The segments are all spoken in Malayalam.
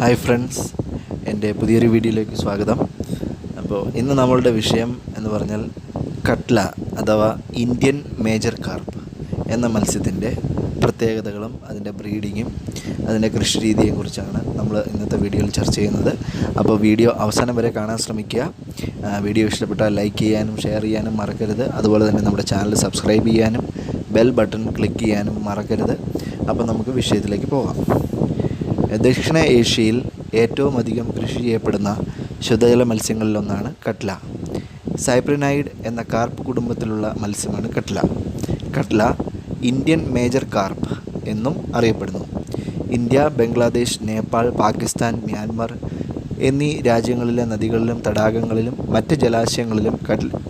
ഹായ് ഫ്രണ്ട്സ് എന്റെ പുതിയൊരു വീഡിയോയിലേക്ക് സ്വാഗതം. അപ്പോൾ ഇന്ന് നമ്മളുടെ വിഷയം എന്ന് പറഞ്ഞാൽ കട്ല അഥവാ ഇന്ത്യൻ മേജർ കാർപ്പ് എന്ന മത്സ്യത്തിന്റെ പ്രത്യേകതകളും അതിന്റെ ബ്രീഡിങ്ങും അതിന്റെ കൃഷി രീതിയെ കുറിച്ചാണ് നമ്മൾ ഇന്നത്തെ വീഡിയോയിൽ ചർച്ച ചെയ്യുന്നത്. അപ്പോൾ വീഡിയോ അവസാനം വരെ കാണാൻ ശ്രമിക്കുക. വീഡിയോ ഇഷ്ടപ്പെട്ടാൽ ലൈക്ക് ചെയ്യാനും ഷെയർ ചെയ്യാനും മറക്കരുത്. അതുപോലെ തന്നെ നമ്മുടെ ചാനൽ സബ്സ്ക്രൈബ് ചെയ്യാനും ബെൽ ബട്ടൺ ക്ലിക്ക് ചെയ്യാനും മറക്കരുത്. അപ്പോൾ നമുക്ക് വിഷയത്തിലേക്ക് പോകാം. ദക്ഷിണ ഏഷ്യയിൽ ഏറ്റവും അധികം കൃഷി ചെയ്യപ്പെടുന്ന ശുദ്ധജല മത്സ്യങ്ങളിലൊന്നാണ് കട്ല. സൈപ്രിനൈഡ് എന്ന കാർപ്പ് കുടുംബത്തിലുള്ള മത്സ്യമാണ് catla. Catla Indian major carp എന്നും അറിയപ്പെടുന്നു. ഇന്ത്യ ബംഗ്ലാദേശ് നേപ്പാൾ പാകിസ്ഥാൻ മ്യാൻമർ എന്നീ രാജ്യങ്ങളിലെ നദികളിലും തടാകങ്ങളിലും മറ്റ് ജലാശയങ്ങളിലും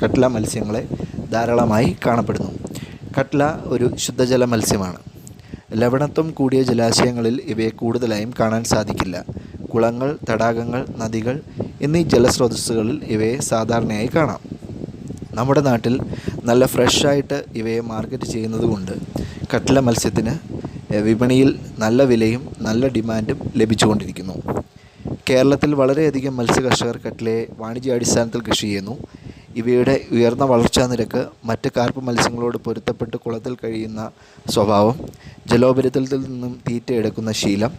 കട്ല മത്സ്യങ്ങളെ ധാരാളമായി കാണപ്പെടുന്നു. കട്ല ഒരു ശുദ്ധജല മത്സ്യമാണ്. ലവണത്വം കൂടിയ ജലാശയങ്ങളിൽ ഇവയെ കൂടുതലായും കാണാൻ സാധിക്കില്ല. കുളങ്ങൾ തടാകങ്ങൾ നദികൾ എന്നീ ജലസ്രോതസ്സുകളിൽ ഇവയെ സാധാരണയായി കാണാം. നമ്മുടെ നാട്ടിൽ നല്ല ഫ്രഷായിട്ട് ഇവയെ മാർക്കറ്റ് ചെയ്യുന്നത് കൊണ്ട് കട്ല മത്സ്യത്തിന് വിപണിയിൽ നല്ല വിലയും നല്ല ഡിമാൻഡും ലഭിച്ചുകൊണ്ടിരിക്കുന്നു. കേരളത്തിൽ വളരെയധികം മത്സ്യ കർഷകർ കട്ലയെ വാണിജ്യാടിസ്ഥാനത്തിൽ കൃഷി ചെയ്യുന്നു. ഇവയുടെ ഉയർന്ന വളർച്ചാ നിരക്ക് മറ്റ് കാർപ്പ് മത്സ്യങ്ങളോട് പൊരുത്തപ്പെട്ട് കുളത്തിൽ കഴിയുന്ന സ്വഭാവം ജലോപരിതലത്തിൽ നിന്നും തീറ്റ എടുക്കുന്ന ശീലം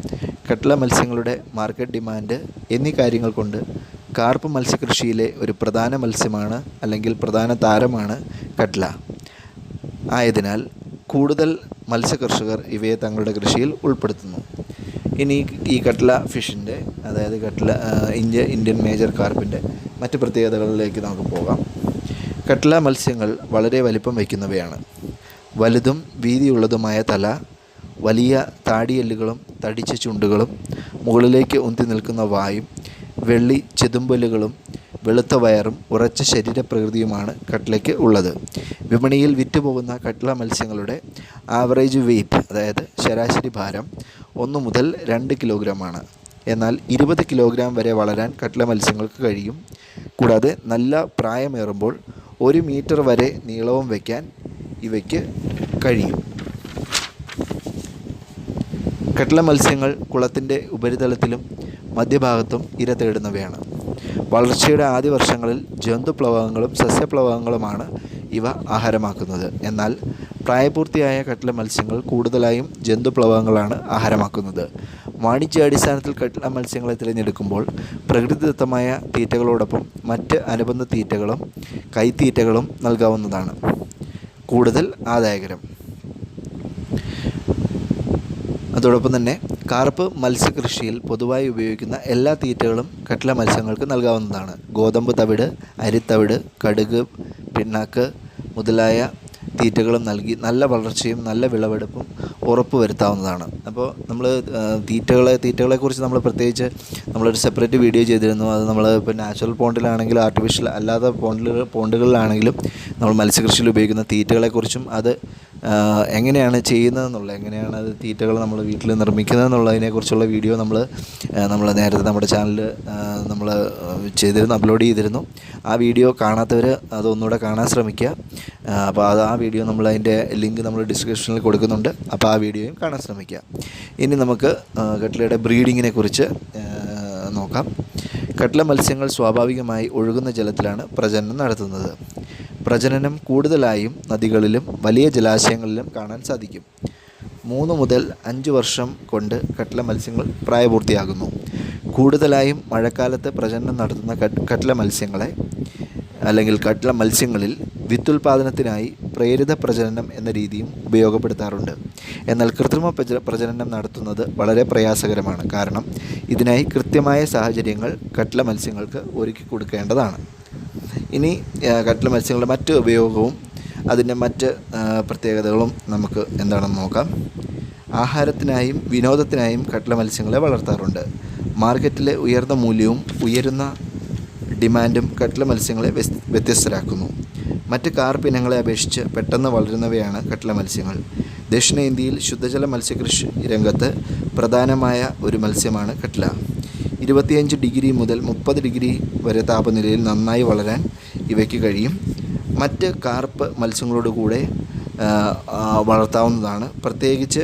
കട്ടള മത്സ്യങ്ങളുടെ മാർക്കറ്റ് ഡിമാൻഡ് എന്നീ കാര്യങ്ങൾ കൊണ്ട് കാർപ്പ് മത്സ്യകൃഷിയിലെ ഒരു പ്രധാന മത്സ്യമാണ് അല്ലെങ്കിൽ പ്രധാന താരമാണ് കട്ട്ല ആയതിനാൽ കൂടുതൽ മത്സ്യകർഷകർ ഇവയെ തങ്ങളുടെ കൃഷിയിൽ ഉൾപ്പെടുത്തുന്നു. ഇനി ഈ കട്ട്ല ഫിഷിന്റെ അതായത് കട്ട്ല ഇന്ത്യ ഇന്ത്യൻ മേജർ കാർപ്പിന്റെ മറ്റ് പ്രത്യേകതകളിലേക്ക് നമുക്ക് പോകാം. കട്ട്ല മത്സ്യങ്ങൾ വളരെ വലിപ്പം വയ്ക്കുന്നവയാണ്. വലുതും വീതിയുള്ളതുമായ തല വലിയ താടിയെല്ലുകളും തടിച്ച ചുണ്ടുകളും മുകളിലേക്ക് ഉന്തി നിൽക്കുന്ന വായും വെള്ളി ചെതുമ്പലുകളും വെളുത്ത വയറും ഉറച്ച ശരീരപ്രകൃതിയുമാണ് കട്ട്ലയ്ക്ക് ഉള്ളത്. വിപണിയിൽ വിറ്റുപോകുന്ന കട്ട്ല മത്സ്യങ്ങളുടെ ആവറേജ് വെയ്റ്റ് അതായത് ശരാശരി ഭാരം ഒന്ന് മുതൽ രണ്ട് കിലോഗ്രാമാണ് എന്നാൽ ഇരുപത് കിലോഗ്രാം വരെ വളരാൻ കട്ല മത്സ്യങ്ങൾക്ക് കഴിയും. കൂടാതെ നല്ല പ്രായമേറുമ്പോൾ ഒരു മീറ്റർ വരെ നീളവും വയ്ക്കാൻ ഇവയ്ക്ക് കഴിയും. കട്ല മത്സ്യങ്ങൾ കുളത്തിന്റെ ഉപരിതലത്തിലും മധ്യഭാഗത്തും ഇര തേടുന്നവയാണ്. വളർച്ചയുടെ ആദ്യ വർഷങ്ങളിൽ ജന്തുപ്ലവകങ്ങളും സസ്യപ്ലവകങ്ങളുമാണ് ഇവ ആഹാരമാക്കുന്നത്. എന്നാൽ പ്രായപൂർത്തിയായ കട്ല മത്സ്യങ്ങൾ കൂടുതലായും ജന്തുപ്ലവങ്ങളാണ് ആഹാരമാക്കുന്നത്. വാണിജ്യാടിസ്ഥാനത്തിൽ കട്ല മത്സ്യങ്ങളെ തിരഞ്ഞെടുക്കുമ്പോൾ പ്രകൃതിദത്തമായ തീറ്റകളോടൊപ്പം മറ്റ് അനുബന്ധ തീറ്റകളും കൈത്തീറ്റകളും നൽകാവുന്നതാണ്. കൂടുതൽ ആദായകരം. അതോടൊപ്പം തന്നെ കാർപ്പ് മത്സ്യകൃഷിയിൽ പൊതുവായി ഉപയോഗിക്കുന്ന എല്ലാ തീറ്റകളും കട്ല മത്സ്യങ്ങൾക്ക് നൽകാവുന്നതാണ്. ഗോതമ്പ് തവിട് അരിത്തവിട് കടുക് പിണ്ണാക്ക് മുതലായ തീറ്റകളും നൽകി നല്ല വളർച്ചയും നല്ല വിളവെടുപ്പും ഉറപ്പ് വരുത്താവുന്നതാണ്. അപ്പോൾ നമ്മൾ തീറ്റകളെ തീറ്റകളെക്കുറിച്ച് നമ്മൾ പ്രത്യേകിച്ച് നമ്മളൊരു സെപ്പറേറ്റ് വീഡിയോ ചെയ്തിരുന്നു. അത് നമ്മൾ ഇപ്പോൾ നാച്ചുറൽ പോണ്ടിലാണെങ്കിലും ആർട്ടിഫിഷ്യൽ അല്ലാത്ത പോണ്ടിൽ പോണ്ടുകളിലാണെങ്കിലും നമ്മൾ മത്സ്യകൃഷിയിൽ ഉപയോഗിക്കുന്ന തീറ്റകളെക്കുറിച്ചും അത് എങ്ങനെയാണ് ചെയ്യുന്നതെന്നുള്ള എങ്ങനെയാണ് അത് തീറ്റകൾ നമ്മൾ വീട്ടിൽ നിർമ്മിക്കുന്നതെന്നുള്ളതിനെക്കുറിച്ചുള്ള വീഡിയോ നമ്മൾ നമ്മൾ നേരത്തെ നമ്മുടെ ചാനലിൽ നമ്മൾ ചെയ്തിരുന്നു അപ്ലോഡ് ചെയ്തിരുന്നു. ആ വീഡിയോ കാണാത്തവർ അതൊന്നുകൂടെ കാണാൻ ശ്രമിക്കുക. അപ്പോൾ അത് ആ വീഡിയോ നമ്മൾ അതിന്റെ ലിങ്ക് നമ്മൾ ഡിസ്ക്രിപ്ഷനിൽ കൊടുക്കുന്നുണ്ട്. അപ്പോൾ ആ വീഡിയോയും കാണാൻ ശ്രമിക്കുക. ഇനി നമുക്ക് കട്ട്ലയുടെ ബ്രീഡിങ്ങിനെ കുറിച്ച് നോക്കാം. കട്ട്ല മത്സ്യങ്ങൾ സ്വാഭാവികമായി ഒഴുകുന്ന ജലത്തിലാണ് പ്രജനനം നടത്തുന്നത്. പ്രജനനം കൂടുതലായും നദികളിലും വലിയ ജലാശയങ്ങളിലും കാണാൻ സാധിക്കും. മൂന്ന് മുതൽ അഞ്ച് വർഷം കൊണ്ട് കട്ട്ല മത്സ്യങ്ങൾ പ്രായപൂർത്തിയാകുന്നു. കൂടുതലായും മഴക്കാലത്ത് പ്രജനനം നടത്തുന്ന കട്ട്ല മത്സ്യങ്ങളെ അല്ലെങ്കിൽ കട്ട്ല മത്സ്യങ്ങളിൽ വിത്തുൽപാദനത്തിനായി പ്രേരിത പ്രജനനം എന്ന രീതിയും ഉപയോഗപ്പെടുത്താറുണ്ട്. എന്നാൽ കൃത്രിമ പ്രജ- പ്രജനനം നടത്തുന്നത് വളരെ പ്രയാസകരമാണ്. കാരണം ഇതിനായി കൃത്യമായ സാഹചര്യങ്ങൾ കട്ട്ല മത്സ്യങ്ങൾക്ക് ഒരുക്കി കൊടുക്കേണ്ടതാണ്. ഇനി കട്ടിൽ മത്സ്യങ്ങളുടെ മറ്റ് ഉപയോഗവും അതിന്റെ മറ്റ് പ്രത്യേകതകളും നമുക്ക് എന്താണെന്ന് നോക്കാം. ആഹാരത്തിനായും വിനോദത്തിനായും കട്ടിലെ മത്സ്യങ്ങളെ വളർത്താറുണ്ട്. മാർക്കറ്റിലെ ഉയർന്ന മൂല്യവും ഉയരുന്ന ഡിമാൻഡും കട്ടിലെ മത്സ്യങ്ങളെ വ്യത്യസ്തരാക്കുന്നു. മറ്റ് കാർപ്പ് ഇനങ്ങളെ അപേക്ഷിച്ച് പെട്ടെന്ന് വളരുന്നവയാണ് കട്ടിലെ മത്സ്യങ്ങൾ. ദക്ഷിണേന്ത്യയിൽ ശുദ്ധജല മത്സ്യകൃഷി രംഗത്ത് പ്രധാനമായ ഒരു മത്സ്യമാണ് കട്ല ഇരുപത്തിയഞ്ച് ഡിഗ്രി മുതൽ മുപ്പത് ഡിഗ്രി വരെ താപനിലയിൽ നന്നായി വളരാൻ ഇവയ്ക്ക് കഴിയും. മറ്റ് കാർപ്പ് മത്സ്യങ്ങളോട് കൂടെ വളർത്താവുന്നതാണ്. പ്രത്യേകിച്ച്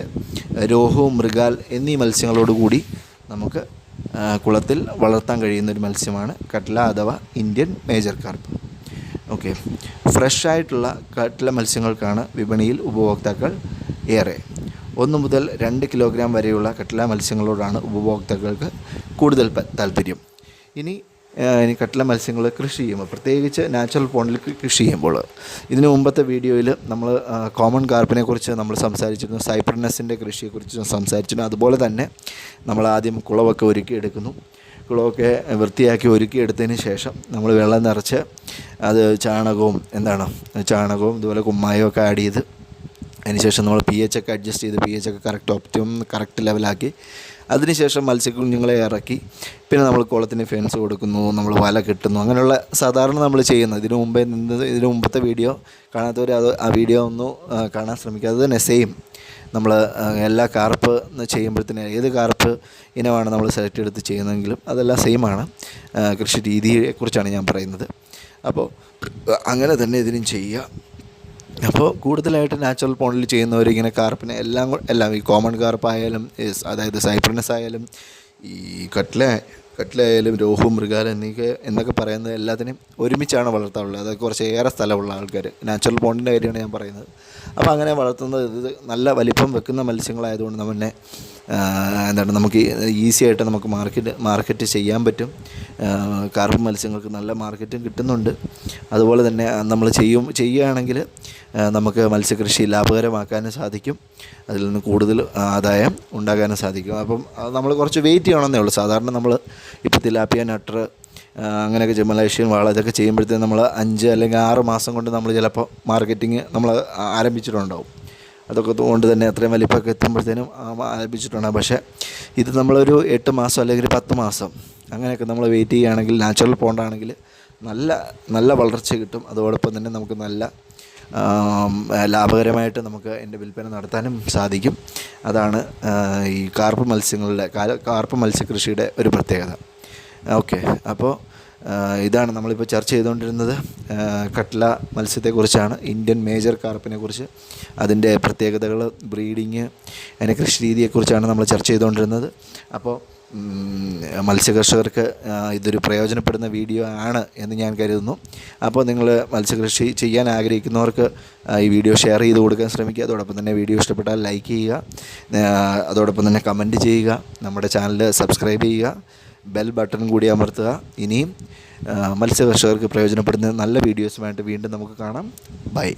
രോഹു മൃഗാൽ എന്നീ മത്സ്യങ്ങളോട് കൂടി നമുക്ക് കുളത്തിൽ വളർത്താൻ കഴിയുന്ന ഒരു മത്സ്യമാണ് കട്ല അഥവാ Indian major carp. Okay. Fresh ആയിട്ടുള്ള കട്ല മത്സ്യങ്ങൾക്കാണ് വിപണിയിൽ ഉപഭോക്താക്കൾ ഏറെ. ഒന്ന് മുതൽ രണ്ട് കിലോഗ്രാം വരെയുള്ള കട്ല മത്സ്യങ്ങളോടാണ് ഉപഭോക്താക്കൾക്ക് കൂടുതൽ താല്പര്യം. ഇനി ഇനി കട്ടില മത്സ്യങ്ങൾ കൃഷി ചെയ്യുമ്പോൾ പ്രത്യേകിച്ച് നാച്ചുറൽ പോണ്ടിൽ കൃഷി ചെയ്യുമ്പോൾ ഇതിനു മുമ്പത്തെ വീഡിയോയിൽ നമ്മൾ കോമൺ കാർപ്പിനെ കുറിച്ച് നമ്മൾ സംസാരിച്ചിരുന്നു സൈപ്രനസിന്റെ കൃഷിയെക്കുറിച്ച് സംസാരിച്ചിരുന്നു. അതുപോലെ തന്നെ നമ്മൾ ആദ്യം കുളമൊക്കെ ഒരുക്കിയെടുക്കുന്നു കുളമൊക്കെ വൃത്തിയാക്കി ഒരുക്കിയെടുത്തതിന് ശേഷം നമ്മൾ വെള്ളം നിറച്ച് അത് ചാണകവും എന്താണ് ചാണകവും ഇതുപോലെ കുമ്മായവും ഒക്കെ ആഡ് ചെയ്ത് അതിനുശേഷം നമ്മൾ പി എച്ച് ഒക്കെ അഡ്ജസ്റ്റ് ചെയ്ത് പി എച്ച് ഒക്കെ കറക്റ്റ് ഒപ്റ്റിമം കറക്റ്റ് ലെവലാക്കി അതിനുശേഷം മത്സ്യക്കുഞ്ഞുങ്ങളെ ഇറക്കി. പിന്നെ നമ്മൾ കുളത്തിന് ഫെൻസ് കൊടുക്കുന്നു നമ്മൾ വല കെട്ടുന്നു. അങ്ങനെയുള്ള സാധാരണ നമ്മൾ ചെയ്യുന്നത്. ഇതിനു മുമ്പേ നിന്നത് ഇതിനു മുമ്പത്തെ വീഡിയോ കാണാത്തവർ അത് ആ വീഡിയോ ഒന്ന് കാണാൻ ശ്രമിക്കുക. അത് തന്നെ സെയിം നമ്മൾ എല്ലാ കാർപ്പ് ചെയ്യുമ്പോഴത്തേന് ഏത് കാർപ്പ് ഇനമാണ് നമ്മൾ സെലക്ട് എടുത്ത് ചെയ്യുന്നതെങ്കിലും അതെല്ലാം സെയിമാണ് കൃഷി രീതിയെക്കുറിച്ചാണ് ഞാൻ പറയുന്നത്. അപ്പോൾ അങ്ങനെ തന്നെ ഇതിനും ചെയ്യുക. അപ്പോൾ കൂടുതലായിട്ട് നാച്ചുറൽ പോണ്ടിൽ ചെയ്യുന്നവർ ഇങ്ങനെ കാർപ്പിനെ എല്ലാം എല്ലാം ഈ കോമൺ കാർപ്പായാലും അതായത് സൈപ്രനസ് ആയാലും ഈ കട്ട്ല കട്ട്ല ആയാലും രോഹു മൃഗാല എന്നൊക്കെ എന്നൊക്കെ പറയുന്നത് എല്ലാത്തിനെയും ഒരുമിച്ചാണ് വളർത്താറുള്ളത്. അതൊക്കെ കുറച്ച് ഏറെ സ്ഥലമുള്ള ആൾക്കാർ നാച്ചുറൽ പോണ്ടിന്റെ കാര്യമാണ് ഞാൻ പറയുന്നത്. അപ്പോൾ അങ്ങനെ വളർത്തുന്നത് ഇത് നല്ല വലിപ്പം വെക്കുന്ന മത്സ്യങ്ങളായതുകൊണ്ട് നമ്മെ എന്താണ് നമുക്ക് ഈസി ആയിട്ട് നമുക്ക് മാർക്കറ്റ് മാർക്കറ്റ് ചെയ്യാൻ പറ്റും. കാർബൺ മത്സ്യങ്ങൾക്ക് നല്ല മാർക്കറ്റും കിട്ടുന്നുണ്ട്. അതുപോലെ തന്നെ നമ്മൾ ചെയ്യും ചെയ്യുകയാണെങ്കിൽ നമുക്ക് മത്സ്യകൃഷി ലാഭകരമാക്കാനും സാധിക്കും. അതിൽ നിന്ന് കൂടുതൽ ആദായം ഉണ്ടാക്കാനും സാധിക്കും. അപ്പം നമ്മൾ കുറച്ച് വെയിറ്റ് ചെയ്യണമെന്നേ ഉള്ളൂ. സാധാരണ നമ്മൾ ഇപ്പോൾ തിലാപ്പിയ നട്ടർ അങ്ങനെയൊക്കെ മലേഷ്യൻ വാള ഇതൊക്കെ ചെയ്യുമ്പോഴത്തേക്കും നമ്മൾ അഞ്ച് അല്ലെങ്കിൽ ആറ് മാസം കൊണ്ട് നമ്മൾ ചിലപ്പോൾ മാർക്കറ്റിങ് നമ്മൾ ആരംഭിച്ചിട്ടുണ്ടാവും. അതൊക്കെ കൊണ്ട് തന്നെ അത്രയും വലിപ്പമൊക്കെ എത്തുമ്പോഴത്തേനും ആരംഭിച്ചിട്ടുണ്ടാകും പക്ഷേ ഇത് നമ്മളൊരു എട്ട് മാസം അല്ലെങ്കിൽ പത്ത് മാസം അങ്ങനെയൊക്കെ നമ്മൾ വെയിറ്റ് ചെയ്യുകയാണെങ്കിൽ നാച്ചുറൽ പോണ്ടാണെങ്കിൽ നല്ല നല്ല വളർച്ച കിട്ടും. അതോടൊപ്പം തന്നെ നമുക്ക് നല്ല ലാഭകരമായിട്ട് നമുക്ക് എന്റെ വിൽപ്പന നടത്താനും സാധിക്കും. അതാണ് ഈ കാർപ്പ് മത്സ്യങ്ങളുടെ കാർപ്പ് മത്സ്യകൃഷിയുടെ ഒരു പ്രത്യേകത. ഓക്കെ അപ്പോൾ ഇതാണ് നമ്മളിപ്പോൾ ചർച്ച ചെയ്തുകൊണ്ടിരുന്നത്. കട്ട്ല മത്സ്യത്തെക്കുറിച്ചാണ് ഇന്ത്യൻ മേജർ കാർപ്പിനെ കുറിച്ച് അതിന്റെ പ്രത്യേകതകൾ ബ്രീഡിങ് അതിന്റെ കൃഷി രീതിയെക്കുറിച്ചാണ് നമ്മൾ ചർച്ച ചെയ്തുകൊണ്ടിരുന്നത്. അപ്പോൾ മത്സ്യകർഷകർക്ക് ഇതൊരു പ്രയോജനപ്പെടുന്ന വീഡിയോ ആണ് എന്ന് ഞാൻ കരുതുന്നു. അപ്പോൾ നിങ്ങൾ മത്സ്യകൃഷി ചെയ്യാൻ ആഗ്രഹിക്കുന്നവർക്ക് ഈ വീഡിയോ ഷെയർ ചെയ്ത് കൊടുക്കാൻ ശ്രമിക്കുക. അതോടൊപ്പം തന്നെ വീഡിയോ ഇഷ്ടപ്പെട്ടാൽ ലൈക്ക് ചെയ്യുക. അതോടൊപ്പം തന്നെ കമന്റ് ചെയ്യുക. നമ്മുടെ ചാനൽ സബ്സ്ക്രൈബ് ചെയ്യുക. ബെൽ ബട്ടൺ കൂടി അമർത്തുക. ഇനിയും മത്സ്യകർഷകർക്ക് പ്രയോജനപ്പെടുന്ന നല്ല വീഡിയോസുമായിട്ട് വീണ്ടും നമുക്ക് കാണാം. ബൈ.